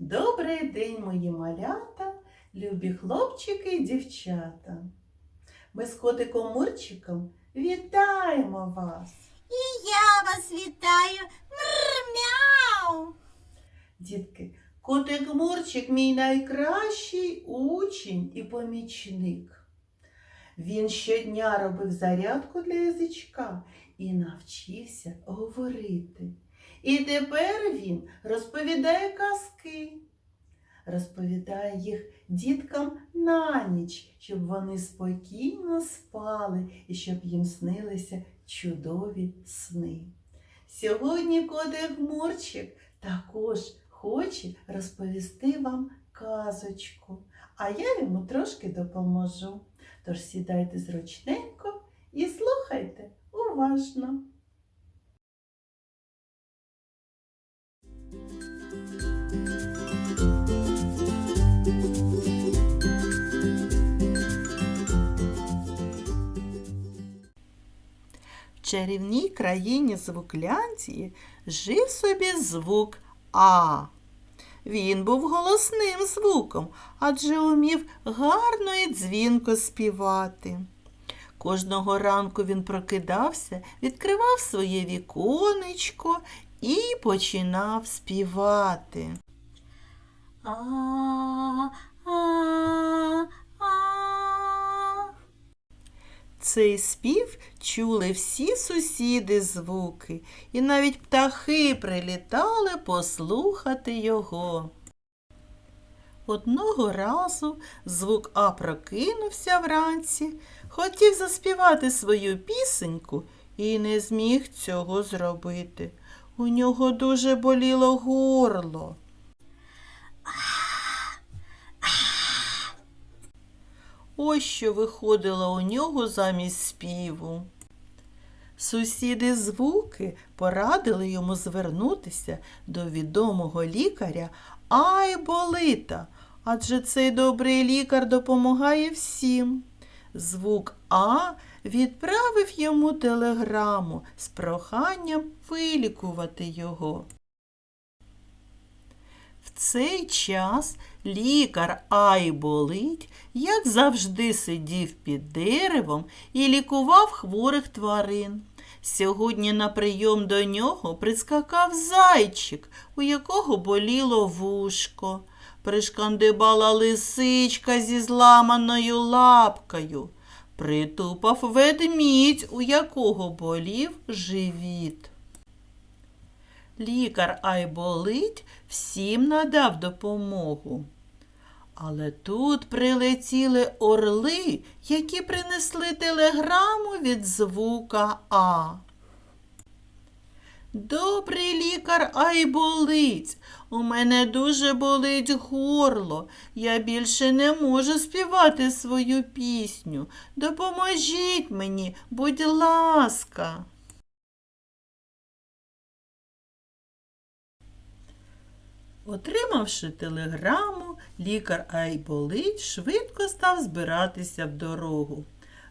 Добрий день, мої малята, любі хлопчики і дівчата. Ми з котиком Мурчиком вітаємо вас. І я вас вітаю. Мрмяу. Дітки, котик Мурчик мій найкращий учень і помічник. Він щодня робив зарядку для язичка і навчився говорити. І тепер він розповідає казки. Розповідає їх діткам на ніч, щоб вони спокійно спали і щоб їм снилися чудові сни. Сьогодні котик Мурчик також хоче розповісти вам казочку, а я йому трошки допоможу. Тож сідайте зручненько і слухайте уважно. Чарівній країні звуклянції жив собі звук А. Він був голосним звуком, адже умів гарно і дзвінко співати. Кожного ранку він прокидався, відкривав своє віконечко і починав співати. А. Цей спів чули всі сусіди звуки, і навіть птахи прилітали послухати його. Одного разу звук А прокинувся вранці, хотів заспівати свою пісеньку і не зміг цього зробити. У нього дуже боліло горло. Ось що виходило у нього замість співу. Сусіди звуки порадили йому звернутися до відомого лікаря Айболита, адже цей добрий лікар допомагає всім. Звук А відправив йому телеграму з проханням вилікувати його. В цей час лікар Айболить, як завжди, сидів під деревом і лікував хворих тварин. Сьогодні на прийом до нього прискакав зайчик, у якого боліло вушко. Пришкандибала лисичка зі зламаною лапкою. Притупав ведмідь, у якого болів живіт. Лікар Айболить всім надав допомогу. Але тут прилетіли орли, які принесли телеграму від звука А. Добрий лікар Айболиць, у мене дуже болить горло. Я більше не можу співати свою пісню. Допоможіть мені, будь ласка. Отримавши телеграму, лікар Айболить швидко став збиратися в дорогу.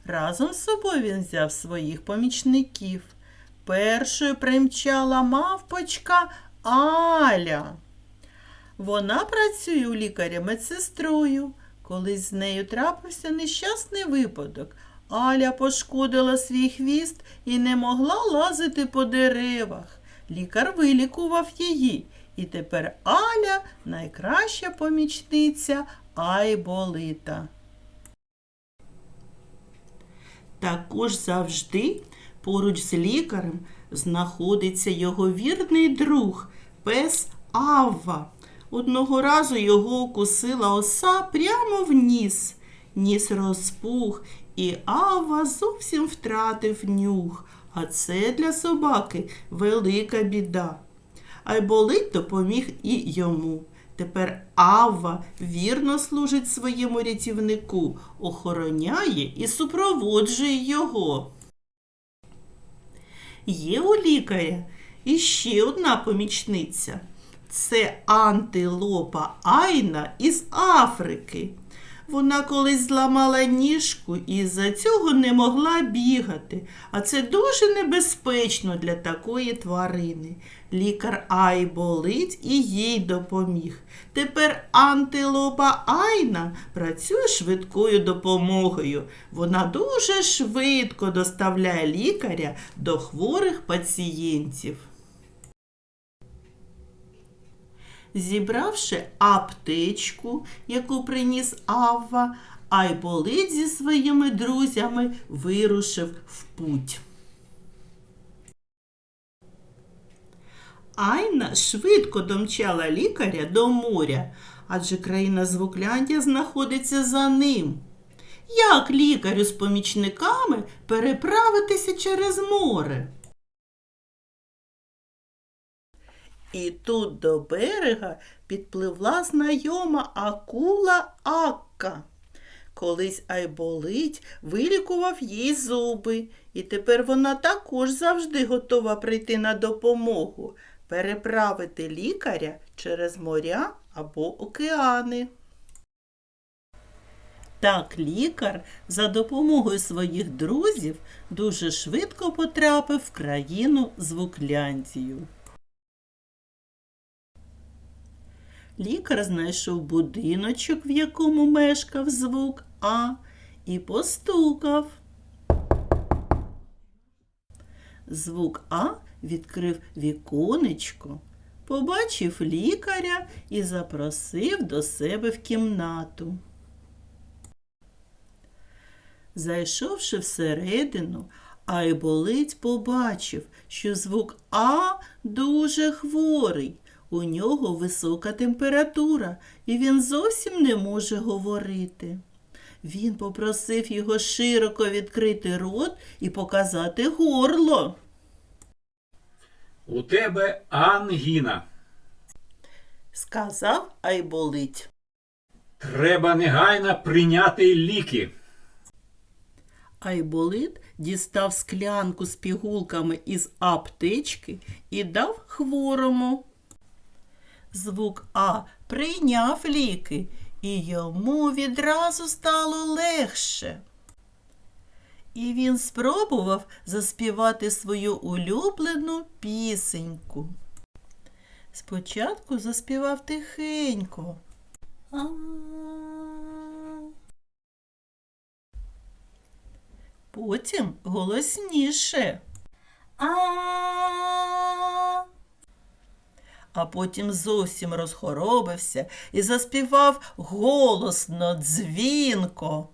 Разом з собою він взяв своїх помічників. Першою примчала мавпочка Аля. Вона працює у лікаря медсестрою. Колись з нею трапився нещасний випадок. Аля пошкодила свій хвіст і не могла лазити по деревах. Лікар вилікував її, і тепер Аля найкраща помічниця Айболита. Також завжди поруч з лікарем знаходиться його вірний друг, пес Авва. Одного разу його укусила оса прямо в ніс. Ніс розпух, і Авва зовсім втратив нюх. А це для собаки велика біда. Айболит допоміг і йому. Тепер Авва вірно служить своєму рятівнику, охороняє і супроводжує його. Є у лікаря іще одна помічниця. Це антилопа Айна із Африки. Вона колись зламала ніжку і з-за цього не могла бігати, а це дуже небезпечно для такої тварини. Лікар Ай болить і їй допоміг. Тепер антилопа Айна працює швидкою допомогою. Вона дуже швидко доставляє лікаря до хворих пацієнтів. Зібравши аптечку, яку приніс Авва, Айболит зі своїми друзями вирушив в путь. Айна швидко домчала лікаря до моря, адже країна Звукляндія знаходиться за ним. Як лікарю з помічниками переправитися через море? І тут до берега підпливла знайома акула Акка. Колись Айболить вилікував їй зуби, і тепер вона також завжди готова прийти на допомогу, переправити лікаря через моря або океани. Так лікар за допомогою своїх друзів дуже швидко потрапив в країну Звукляндію. Лікар знайшов будиночок, в якому мешкав звук А, і постукав. Звук А відкрив віконечко, побачив лікаря і запросив до себе в кімнату. Зайшовши всередину, Айболиць побачив, що звук А дуже хворий. У нього висока температура, і він зовсім не може говорити. Він попросив його широко відкрити рот і показати горло. У тебе ангіна. Сказав Айболить. Треба негайно прийняти ліки. Айболит дістав склянку з пігулками із аптечки і дав хворому. Звук А прийняв ліки, і йому відразу стало легше. І він спробував заспівати свою улюблену пісеньку. Спочатку заспівав тихенько, А, потім голосніше, а, а потім зовсім розхоробився і заспівав голосно, дзвінко.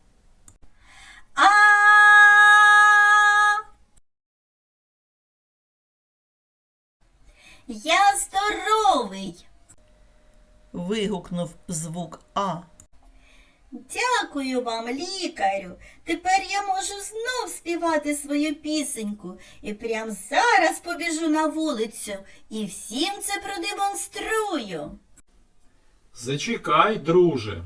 а. Я здоровий. Вигукнув звук А. Дякую вам, лікарю. Тепер я можу знов співати свою пісеньку і прям зараз побіжу на вулицю і всім це продемонструю. Зачекай, друже.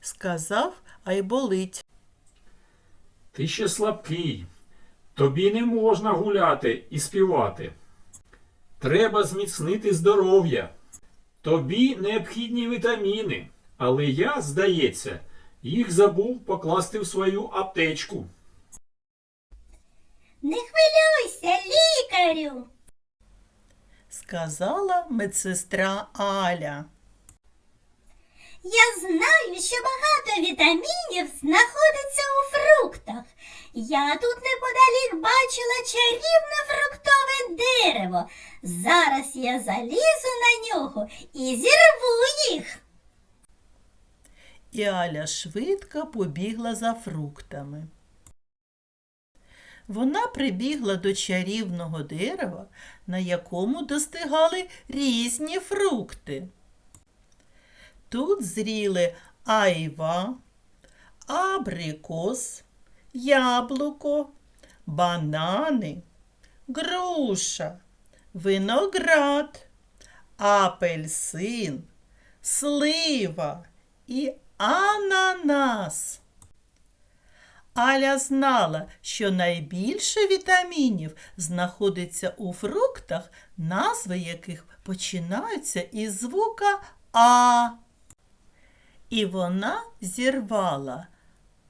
Сказав Айболить. Ти ще слабкий. Тобі не можна гуляти і співати. Треба зміцнити здоров'я. Тобі необхідні вітаміни, але я, здається, їх забув покласти в свою аптечку. Не хвилюйся, лікарю. Сказала медсестра Аля. Я знаю, що багато вітамінів знаходиться у фруктах. Я тут неподалік бачила чарівне фруктове дерево. Зараз я залізу на нього і зірву їх. І Аля швидко побігла за фруктами. Вона прибігла до чарівного дерева, на якому достигали різні фрукти. Тут зріли айва, абрикос, яблуко, банани, груша, виноград, апельсин, слива і ананас. Аля знала, що найбільше вітамінів знаходиться у фруктах, назви яких починаються із звука А. І вона зірвала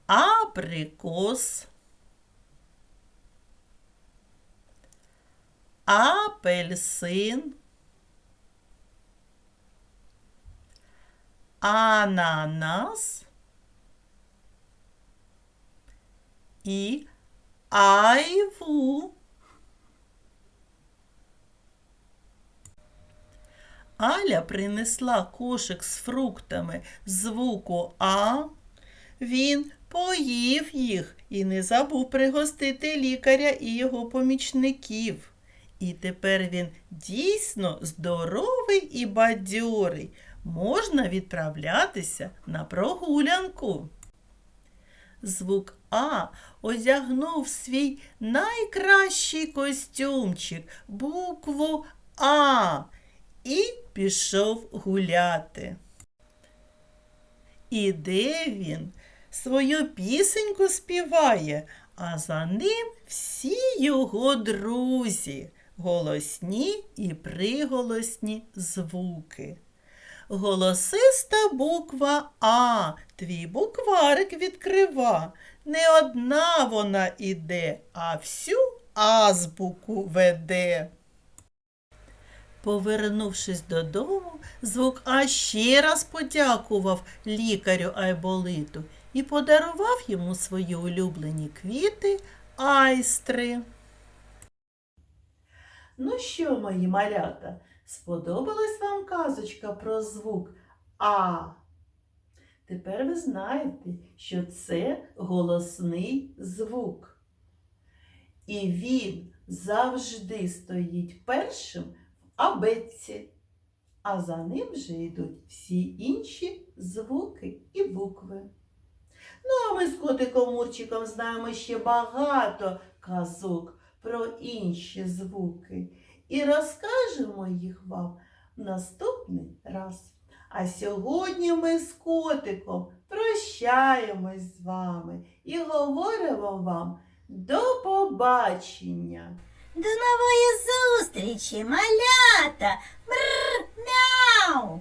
абрикос, апельсин, ананас і айву. Аля принесла кошик з фруктами звуку А. Він поїв їх і не забув пригостити лікаря і його помічників. І тепер він дійсно здоровий і бадьорий. Можна відправлятися на прогулянку. Звук А одягнув свій найкращий костюмчик, букву А, і пішов гуляти. Іде він, свою пісеньку співає, а за ним всі його друзі, голосні і приголосні звуки. Голосиста буква А, твій букварик відкрива. Не одна вона іде, а всю азбуку веде. Повернувшись додому, звук А ще раз подякував лікарю Айболиту і подарував йому свої улюблені квіти айстри. Ну що, мої малята, сподобалась вам казочка про звук А? Тепер ви знаєте, що це голосний звук. І він завжди стоїть першим в абетці, а за ним вже йдуть всі інші звуки і букви. Ну, а ми з котиком Мурчиком знаємо ще багато казок про інші звуки і розкажемо їх вам наступний раз. А сьогодні ми з котиком прощаємось з вами і говоримо вам до побачення. До нової зустрічі, малята! Мр, мяу!